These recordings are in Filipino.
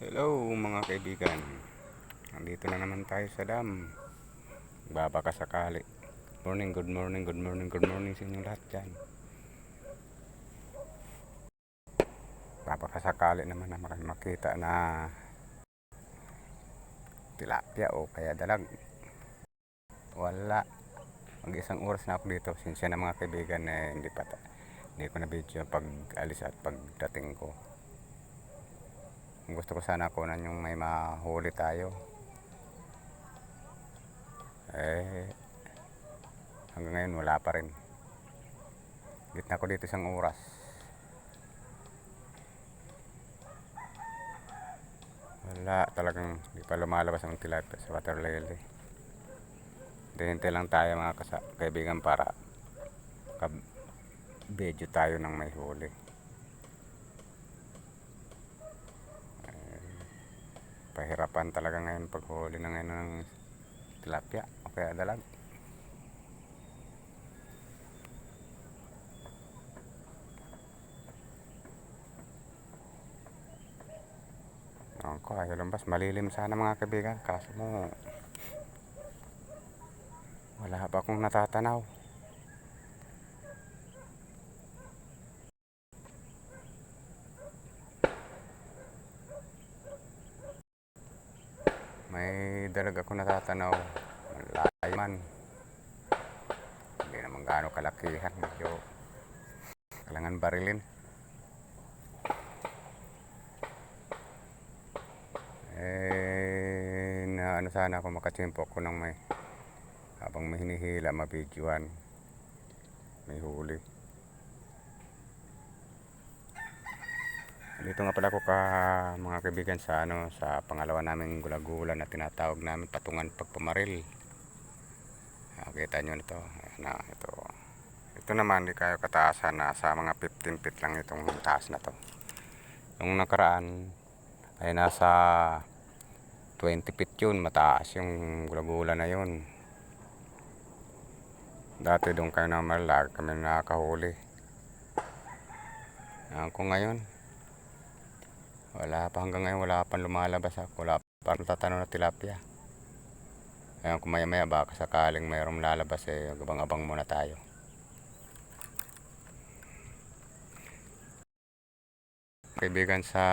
Hello mga kaibigan. Nandito na naman tayo sa dam. Babaka sakali Morning, good morning, good morning, good morning sa inyo lahat dyan. Babaka sakali naman na mak- makita na Tilapia o kaya dalag. Wala. Mag isang oras na ako dito. Sinsya na mga kaibigan eh, hindi pa Hindi ko na video pag alis at pagdating ko gusto ko sana kunan yung may mahuli tayo. Eh hanggang ngayon wala pa rin. Gitna ko dito isang oras. Wala talagang di pa lumalabas ang tilapia sa water lily. Hintay lang tayo mga kaibigan para kab- tayo ng may huli pahirapan talaga ngayon paghuli na ngayon ng tilapia o kaya dalag. Ako ayaw lumabas malilim sana mga kaibigan. Kaso mo wala pa akong natatanaw may dalag ako natatanaw malayo man. Hindi naman gaano kalakihan medyo kailangan barilin. Eh na ano sana ako makatsimpo ko ng may habang may hinihila mabidyoan. May huli dito nga pala ako ka mga kaibigan sa ano sa pangalawa naming gulagulan na tinatawag namin patungan pagpamaril. Nakita nyo nito. Ayan na ito. Ito naman di kayo kataasan na sa mga 15 feet lang itong taas na to. Yung nakaraan ay nasa 20 feet yun mataas yung gulagulan na yun. Dati doon kayo na malag kami nakakahuli. Ako ngayon wala pa hanggang ngayon wala pa lumalabas ako. Wala pa tatanong na tilapia. Ayan kung maya baka sakaling mayroong lalabas eh abang abang muna tayo. Kaibigan sa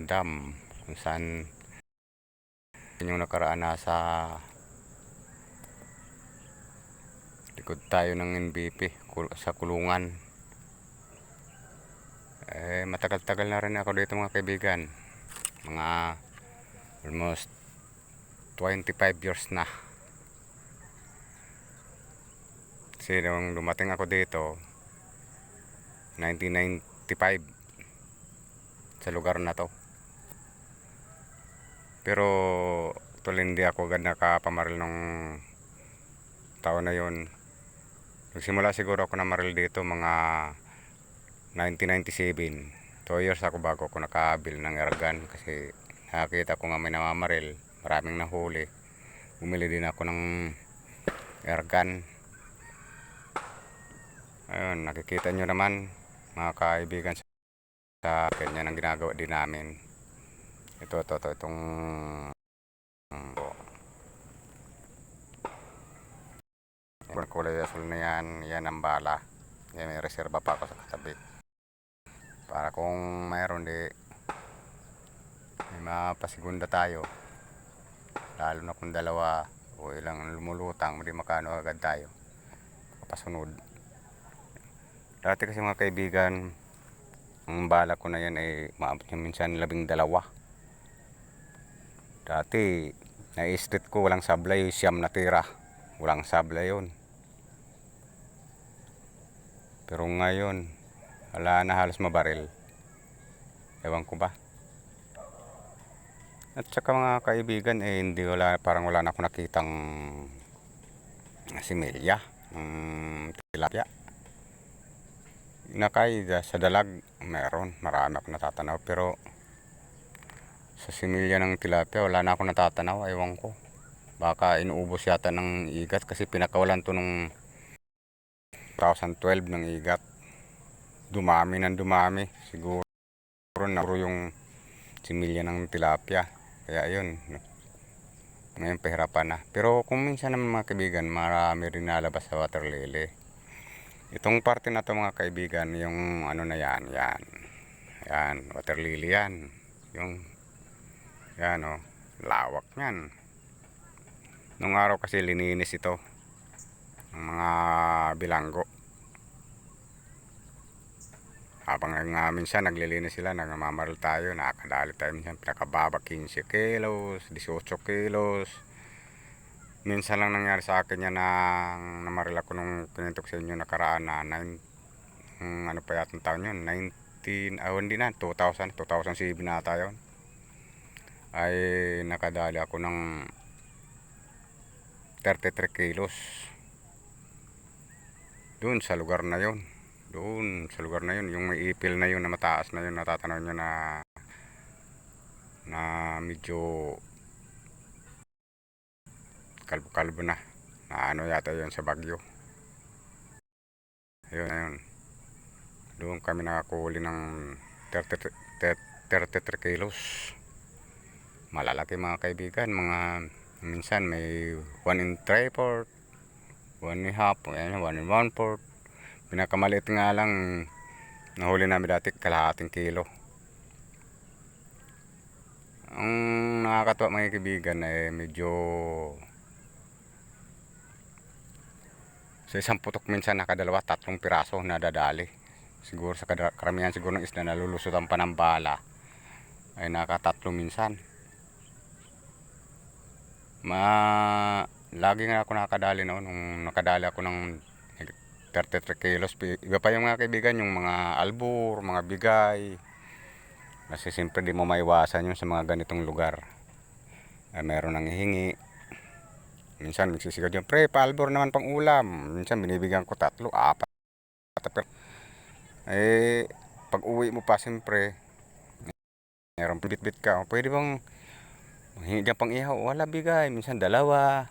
dam kung saan yung nakaraan nasa likod tayo ng NBP sa kulungan eh matagal-tagal na rin ako dito mga kaibigan. Mga almost 25 years na. Kasi nung dumating ako dito 1995 sa lugar na to. Pero tuloy hindi ako agad nakapamaril nung taon na yon nagsimula siguro ako na maril dito mga 1997 2 years ako bago ako nakabil ng airgun kasi nakakita ko nga may namamaril maraming nahuli. Bumili din ako ng airgun. Ayun nakikita nyo naman mga kaibigan sa ganyan ang ginagawa din namin. Ito ito ito itong kulay asul na yan. Yan ang bala. Yan may reserva pa ako sa katabi para kung mayroon di may mapasigunda tayo. Lalo na kung dalawa o ilang lumulutang hindi makano agad tayo. Pasunod dati kasi mga kaibigan ang bala ko na yan ay maabot niya minsan labing dalawa. Dati na-street ko walang sablay siyam na tira. Walang sablay yun. Pero ngayon wala na halos mabaril. Ewan ko ba? At saka mga kaibigan eh hindi wala parang wala na ako nakitang similya. Ng tilapia. Nakay sa dalag meron. Marami ako natatanaw pero sa similya ng tilapia wala na ako natatanaw ewan ko. Baka inuubos yata ng igat kasi pinakawalan to nung 2012 ng igat dumami ng dumami siguro na yung similya ng tilapia. Kaya yun, ngayon pahirapan na. Pero kung minsan naman mga kaibigan, marami rin nalabas sa water lily. Itong parte na to mga kaibigan, yung ano na yan, yan. Yan, water lily yan. Yung, yan o, lawak yan. Nung araw kasi lininis ito ng mga bilanggo. Habang nga minsan naglilinis sila, nagmamaral tayo, nakakadali tayo minsan, pinakababa 15 kilos, 18 kilos. Minsan lang nangyari sa akin yan na namaril ako nung kinintok sa inyo nakaraan na 9, um, ano pa yata taon yun, 19, ah hindi na, 2000, 2007 na tayo. Ay nakadali ako ng 33 kilos. Doon sa lugar na yon. Doon sa lugar na yon, yung may ipil na yun na mataas na yun, natatanaw nyo na na medyo kalbo-kalbo na. Na ano yata yun sa Bagyo. Ayun, ayun. Doon kami nakakuli ng 33, 33 kilos. Malalaki mga kaibigan, mga minsan may 1 in 3 port, 1 and a half, 1 in 1 port. Pinakamaliit nga lang nahuli namin dati kalahating kilo. Ang nakakatuwa mga kaibigan ay medyo sa isang putok minsan nakadalawa, tatlong piraso nadadali. Siguro sa karamihan siguro ng isla nalulusutan pa ng bala ay nakatatlo minsan. Ma lagi nga ako nakadali noon nung nakadali ako ng 33 kilos. Iba pa yung mga kaibigan, yung mga albur, mga bigay. Kasi siyempre di mo maiwasan yun sa mga ganitong lugar. Ay, meron nang hihingi. Minsan magsisigaw dyan, pre, pa-albor naman pang ulam. Minsan binibigyan ko tatlo, apat. Eh, pag uwi mo pa siyempre, meron bit-bit ka. Pwede bang hingi dyan pang ihaw? Wala bigay. Minsan dalawa.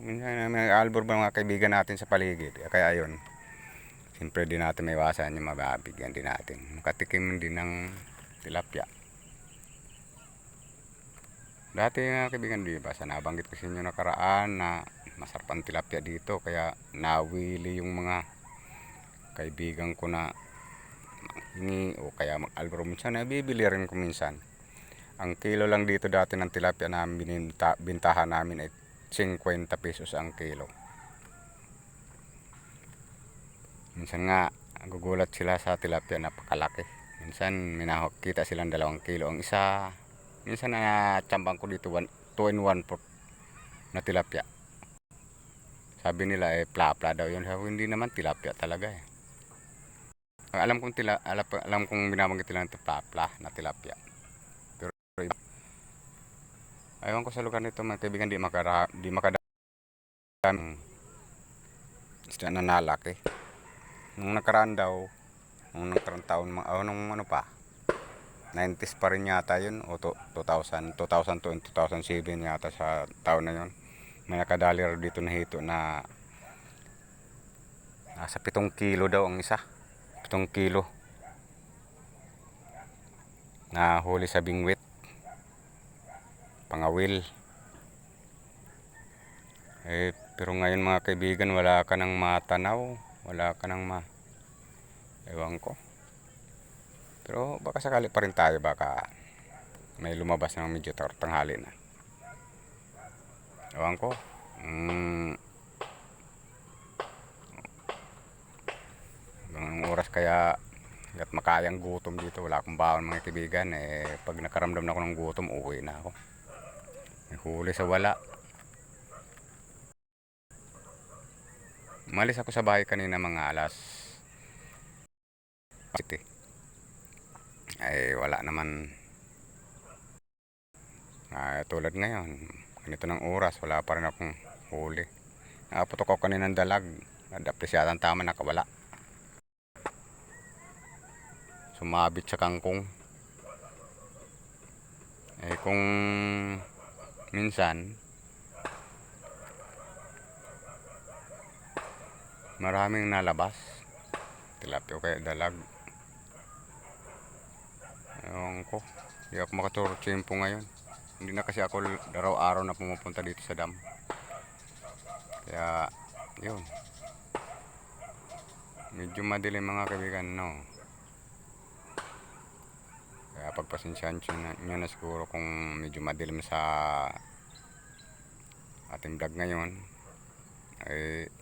Minsan may albor ba mga kaibigan natin sa paligid. Kaya ayun. Siyempre di natin may iwasan yung mababigyan din natin. Makatikim din ng tilapia. Dati nga kaibigan di ba, nabanggit ko sa inyo nakaraan na masarap ang tilapia dito. Kaya nawili yung mga kaibigan ko na hingi o kaya mag-albro minsan. Nabibili rin ko minsan. Ang kilo lang dito dati ng tilapia na bininta, bintahan namin ay 50 pesos ang kilo. Minsan nga, gugulat sila sa tilapia napakalaki. Minsan, minakita silang dalawang kilo ang isa. Minsan na tsambang ko dito, 2 in 1 pot na tilapia. Sabi nila eh, plapla daw yun. Sabi, hindi naman tilapia talaga eh. Alam kong tila, alam, alam kong binabanggit nila ng plapla na tilapia. Pero iba. Ayaw ko sa lugar nito mga kaibigan, di makara, di makadami isda na nalaki. Nung nakaraan daw, nung nakaraan taon, oh, nung ano pa, 90s pa rin yata yun, o to, 2000, 2002 and 2007 yata sa taon na yun. May nakadali dito na hito na nasa 7 kilo daw ang isa. 7 kilo. Na huli sa bingwit. Pangawil. Eh, pero ngayon mga kaibigan, wala ka nang matanaw. Wala ka nang ma... Ewan ko. Pero baka sakali pa rin tayo, baka may lumabas ng medyo tanghali na. Ewan ko. Mm, anong oras kaya hanggat makayang gutom dito wala akong baon mga kaibigan eh pag nakaramdam na ako ng gutom uwi na ako may huli sa wala Umalis ako sa bahay kanina mga alas. Ay wala naman. Ah, tulad ngayon ganito ng oras wala pa rin akong huli. Nakaputok ako kanina ng dalag. Nadapresyatan tama nakawala. Sumabit sa kangkong. Eh kung minsan maraming nalabas tilapia o kaya dalag ewan ko Hindi ako makaturo tiyempo ngayon. Hindi na kasi ako araw-araw na pumupunta dito sa dam. Kaya, yun. Medyo madilim mga kaibigan, no? Kaya pagpasensyahan nyo na, siguro kung medyo madilim sa ating vlog ngayon. Ay, wala.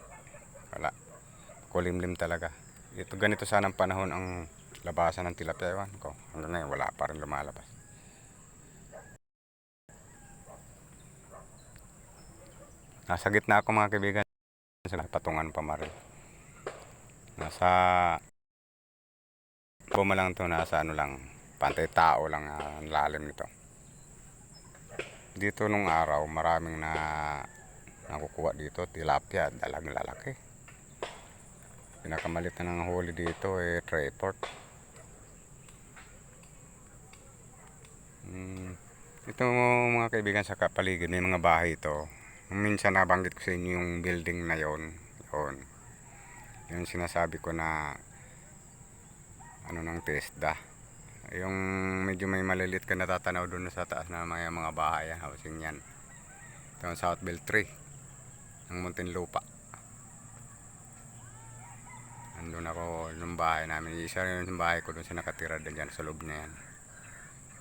Kulimlim talaga. Ito ganito sana ang panahon ang labasan ng tilapia. Ewan ko. Hanggang ngayon wala pa rin lumalabas. Nasa gitna ako mga kaibigan. Sa patungan pa maril. Nasa Puma lang to nasa ano lang pantay tao lang ang lalim nito. Dito nung araw maraming na nakukuha dito tilapia dalang lalaki. Pinakamalit na ng huli dito eh tripod. Hmm. Ito mga kaibigan sa kapaligid may mga bahay ito. Minsan nabanggit ko sa inyo yung building na yon. Yon. Yung sinasabi ko na ano ng TESDA. Yung medyo may malilit ka natatanaw doon sa taas na may mga bahay, housing yan. Ito ang South Bell 3 ng Muntinlupa. Andun ako yung bahay namin. Isa rin yung bahay ko doon sa nakatira din dyan sa loob na yan.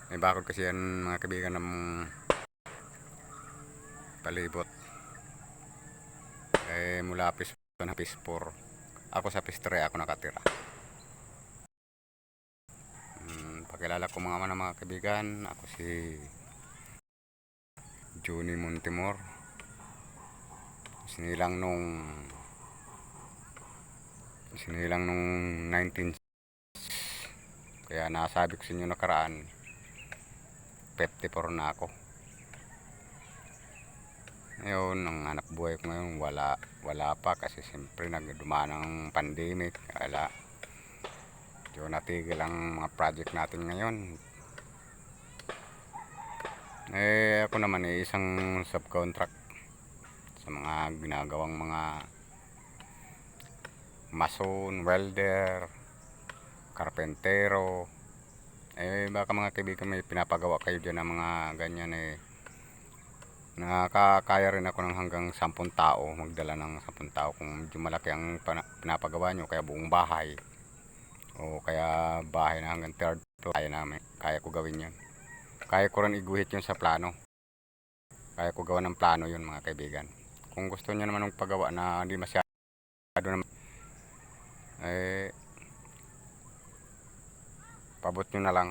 May bakod kasi yan mga kaibigan ng palibot. Eh mula PIS 1 na PIS 4. Ako sa PIS 3 ako nakatira. Hmm, pakilala ko mga mga, mga kaibigan. Ako si Juni Montemor. Sinilang nung sinilang nung 19 kaya nasabi ko sa inyo nakaraan 54 na ako. Ngayon ang anak buhay ko ngayon wala wala pa kasi siyempre nagdumaan ang pandemic wala. Medyo natigil ang mga project natin ngayon. Eh ako naman eh isang subcontract sa mga ginagawang mga mason, welder, karpentero eh baka mga kaibigan may pinapagawa kayo dyan ng mga ganyan eh. Nakakaya rin ako ng hanggang 10 tao magdala ng 10 tao kung medyo malaki ang pinapagawa nyo kaya buong bahay. O kaya bahay na hanggang third floor kaya namin kaya ko gawin yun. Kaya ko rin iguhit yun sa plano. Kaya ko gawa ng plano yun mga kaibigan. Kung gusto nyo naman ng paggawa na hindi masyado naman eh pabot nyo na lang.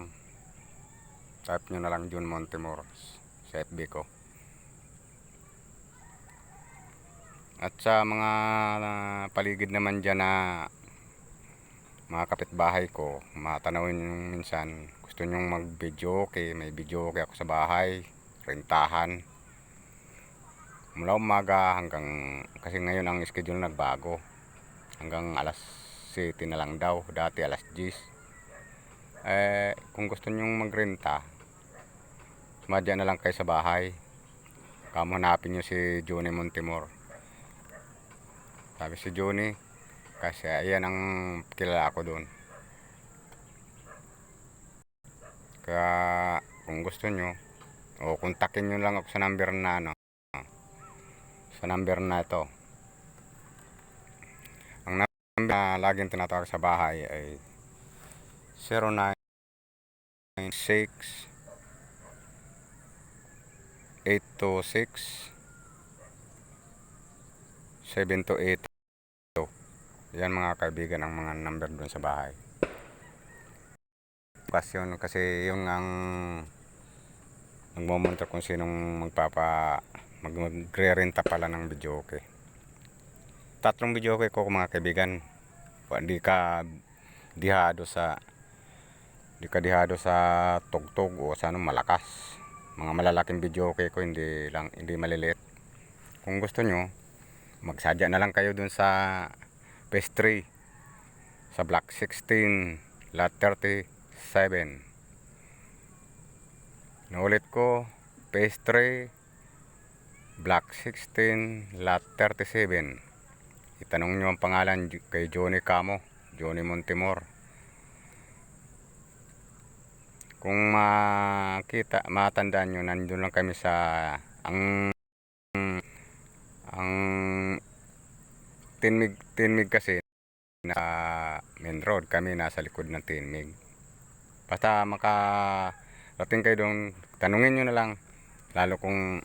Type nyo na lang June Montemor sa FB ko at sa mga ah, paligid naman dyan na mga kapitbahay ko matanawin nyo minsan gusto nyong mag video okay may video okay ako sa bahay rentahan. Mula umaga hanggang kasi ngayon ang schedule nagbago hanggang alas 7 na lang daw dati alas 10 eh kung gusto nyong magrenta sumadya na lang kayo sa bahay. Kamo hanapin nyo si Johnny Montemor. Sabi si Johnny kasi ayan ang kilala ko doon. Kaya kung gusto nyo o kontakin nyo lang ako sa number na ano sa number na ito number na laging tinatawag sa bahay ay 096 826 728 yan mga kaibigan ang mga number doon sa bahay. Bukas yun kasi yung ang nagmomontor kung sinong magpapa mag magre-renta pala ng video okay tatlong video okay ko mga kaibigan hindi ka dihado sa hindi ka dihado sa tugtog o sa ano malakas. Mga malalaking video okay ko hindi lang hindi maliliit. Kung gusto nyo magsadya na lang kayo dun sa 3 sa block 16 lot 37 naulit ko 3 block 16 lot 37 itanong nyo ang pangalan kay Johnny Camo Johnny Montemor kung makita, matandaan nyo, nandun lang kami sa, ang, ang, tinmig, tinmig kasi, na main road, kami nasa likod ng tinmig. Basta makarating kayo doon, tanungin nyo na lang, lalo kung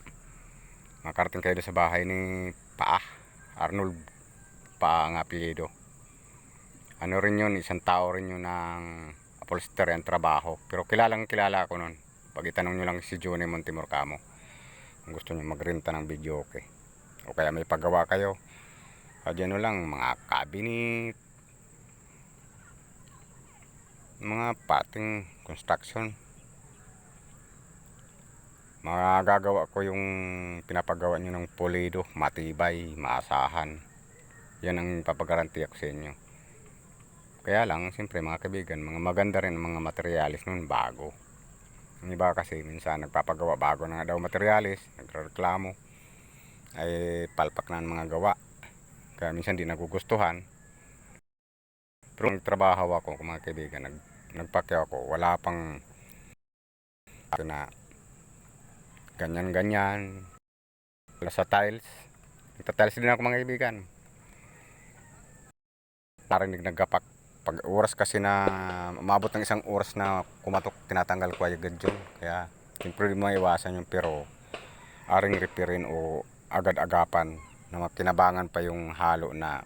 makarating kayo sa bahay ni Paa, Arnold Paa ang apelyido. Ano rin yun, isang tao rin yun ng upholster ang trabaho. Pero kilalang kilala ako nun. Pag itanong nyo lang si Johnny Montemor Camo. Kung gusto nyo magrenta ng video okay. O kaya may paggawa kayo. Kadyan lang, mga cabinet, mga pating construction. Mga gagawa ko yung pinapagawa nyo ng pulido, matibay, maasahan. Yan ang papagaranti ako sa inyo. Kaya lang, siyempre mga kaibigan, mga maganda rin ang mga materialis nun bago. Yung iba kasi minsan nagpapagawa bago na daw materialis, nagreklamo, ay palpak na ang mga gawa. Kaya minsan di nagugustuhan. Pero nung trabaho ako, mga kaibigan, nag, nagpakyaw ako, wala pang na ganyan-ganyan. Wala sa tiles. Nagta-tiles din ako mga kaibigan. Parang naggapak pag oras kasi na umabot ng isang oras na kumatok tinatanggal ko agad yun. Kaya siyempre mo iwasan yung pero aring repairin o agad-agapan na kinabangan pa yung halo na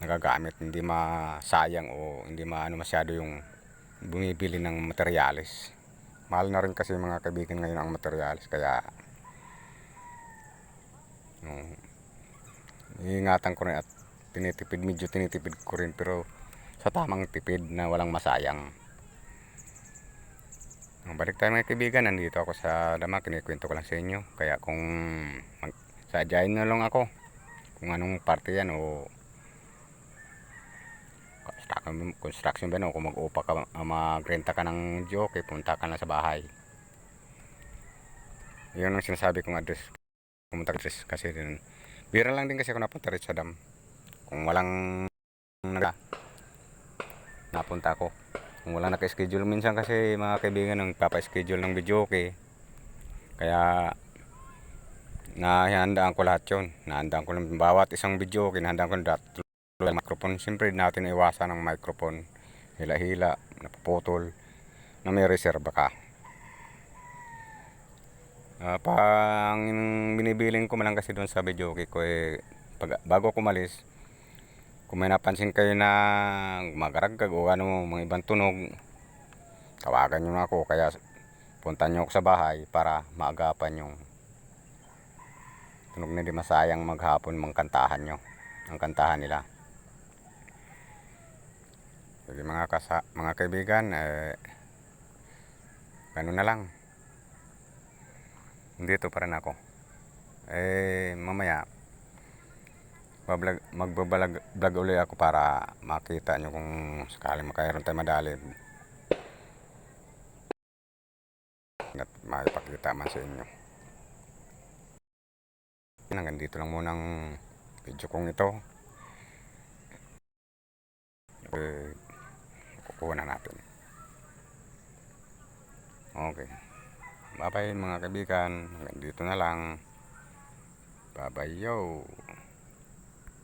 nagagamit. Hindi masayang o hindi maano masyado yung bumibili ng materyales. Mahal na rin kasi mga kaibigan ngayon ang materyales kaya um, iingatan ko rin at tinitipid medyo tinitipid ko rin pero sa tamang tipid na walang masayang. Ang balik tayo mga kaibigan nandito ako sa dama kinikwento ko lang sa inyo. Kaya kung mag, sadyain na lang ako kung anong parte yan o construction, construction ba no kung mag-upa ka ah, magrenta ka ng joke punta ka na sa bahay. Yun ang sinasabi kong address. Pumunta address kasi din. Bira lang din kasi ako napunta rin sa dam kung walang naga napunta ako. Kung wala naka-schedule minsan kasi mga kaibigan nang papa-schedule ng video okay kaya nahandaan ko lahat yun. Nahandaan ko ng bawat isang video okay nahandaan ko ng dat microphone siyempre natin iwasan ng microphone. Hila-hila napuputol na may reserva ka. Ah, pang binibiling ko man lang kasi doon sa video okay ko eh pag, bago ko umalis kung may napansin kayo na magaragag o ano mga ibang tunog tawagan nyo na ako. Kaya punta nyo ako sa bahay para maagapan yung tunog na di masayang maghapon mang kantahan nyo ang kantahan nila. Sige mga, kasa, mga kaibigan eh, ganun na lang. Dito pa rin ako. Eh mamaya bablog, magbabalag vlog ulit ako para makita nyo kung sakaling makairon tayo madali. At maipakita man sa inyo. Hanggang dito lang munang video kong ito. Eh, kukuha na natin. Okay. Bye bye mga kaibigan. Hanggang dito na lang. Bye bye yo